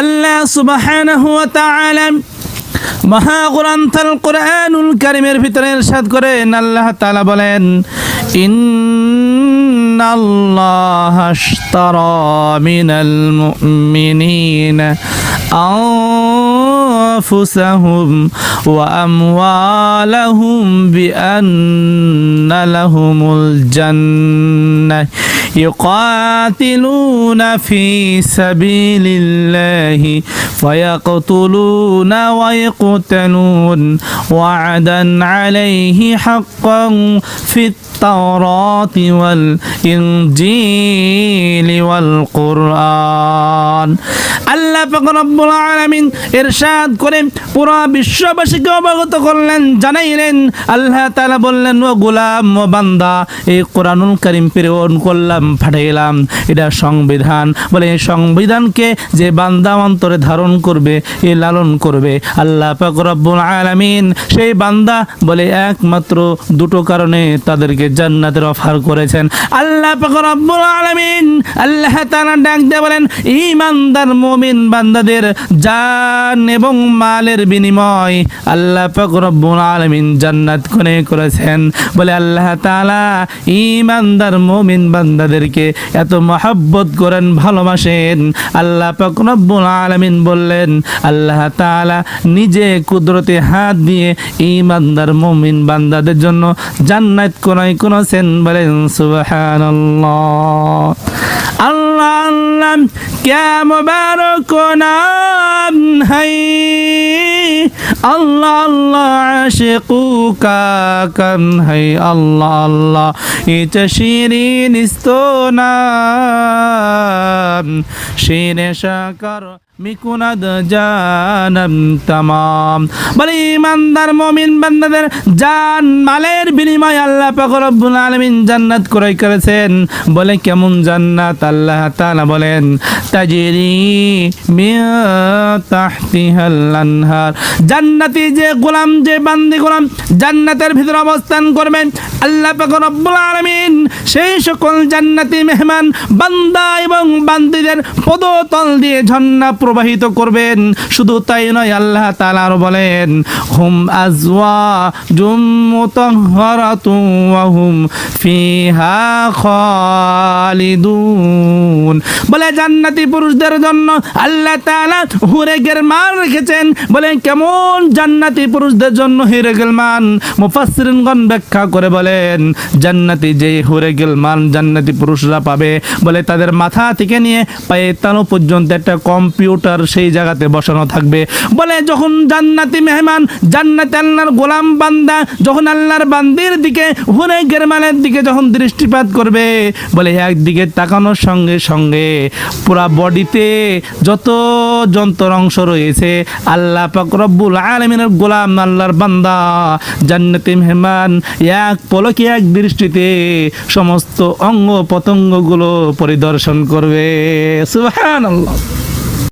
আল্লাহ সুবহানাহু ওয়া তাআলা মহাগ্রন্থল কোরআনুল কারিমের ভিতরে ইরশাদ করেন। আল্লাহ তাআলা বলেন, ইন্নাল্লাহ আশতারা মিনাল মুমিনিনা أنفسهم وأموالهم بأن لهم الجنة يقاتلون في سبيل الله فيقتلون ويقتلون وعدا عليه حقا في التوراة والإنجيل والقرآن আল্লাহ পাক রব্বুল আলামিন ইরশাদ করে পুরো বিশ্ববাসীকে অবগত করলেন জানাইলেন আল্লাহ তাআলা বললেন ও গোলাম ও বান্দা এই কোরআনুল কারীম প্রেরণ করলাম পাঠাইলাম এটা সংবিধান বলে এই সংবিধানকে যে বান্দা অন্তরে ধারণ করবে এ লালন করবে আল্লাহ পাক রব্বুল আলামিন সেই বান্দা বলে একমাত্র দুটো কারণে তাদেরকে জান্নাতের অফার করেছেন। আল্লাহ রব্বুল আলামিন আল্লাহ তাআলা ডাক দিয়ে বলেন, ঈমানদার মুমিন বান্দাদের জান এবং মালের বিনিময় আল্লাহ রব্বুল আলামিন জান্নাত কোনে করেছেন। বলে আল্লাহ তাআলা ঈমানদার মুমিন বান্দাদেরকে এত মহব্বত করেন, ভালোবাসেন। আল্লাহ রব্বুল আলামিন বললেন, আল্লাহ তাআলা নিজে কুদরতে হাত দিয়ে ঈমানদার মুমিন বান্দাদের জন্য জান্নাত কোনায় করেছেন বলেন সুবাহান আল্লাহ আল্লাহ কে মুবারক নাম হাই আল্লাহ আল্লাহ, আশিকুকা কানহাই আল্লাহ আল্লাহ ইচা শিরিন ইস্তোনাম শিরে শাকার মিকুনাদ জানাম তামাম। বলে ইমানদার, মমিন বান্দাদের জান মালের বিনিময় আল্লাহ পাক রব্বুল আলামিন জান্নাত ক্রয় করেছেন। বলে কেমন জান্নাত? আল্লাহ তাআলা বলেন, তাজরি মিয়া তাহতিহাল আনহার। জান্নাত যে গোলাম, যে বান্দি গোলাম জান্নাতের ভিতরে অবস্থান করবেন আল্লাহ পাক রব্বুল আলামিন সেই সকল জান্নাতি মেহমান, বান্দা এবং বান্দিদের পদতল দিয়ে ঝর্ণা প্রবাহিত করবেন। শুধু তাই নয়, আল্লাহ তাআলা আরও বলেন, হুম আজওয়া জুম হুম ফিহা খালিদুন। বলে, জান্নাতি পুরুষদের জন্য আল্লাহ তাআলা হুরে গেরমান রেখেছেন। বলে, কেমন জান্নাতি পুরুষদের জন্য হিরে গেলমান। মুফাসসিরিনগণ ব্যাখ্যা করে বলেন, জান্নাতি যে হুরে গেলমান জান্নাতি পুরুষরা পাবে বলে তাদের মাথা থেকে নিয়ে পায়ে তানো পর্যন্ত একটা কম্পিউটার সেই জায়গাতে বসানো থাকবে বলে যখন জান্নাতি মেহমান, জান্নাতি আল্লাহর গোলাম বান্দা, যখন আল্লাহর বান্দির দিকে, হুরে গেরমানের দিকে যখন দৃষ্টিপাত করবে বলে একদিকে তাকানোর সঙ্গে সঙ্গে পুরা বডিতে যত যন্ত্র অংশ রয়েছে, আল্লাহ পাক রব্বুল আলমিনের গোলাম আল্লাহর বান্দা, জান্নাতি মেহমান, এক পলকে এক দৃষ্টিতে সমস্ত অঙ্গ পতঙ্গগুলো পরিদর্শন করবে। সুবহানাল্লাহ।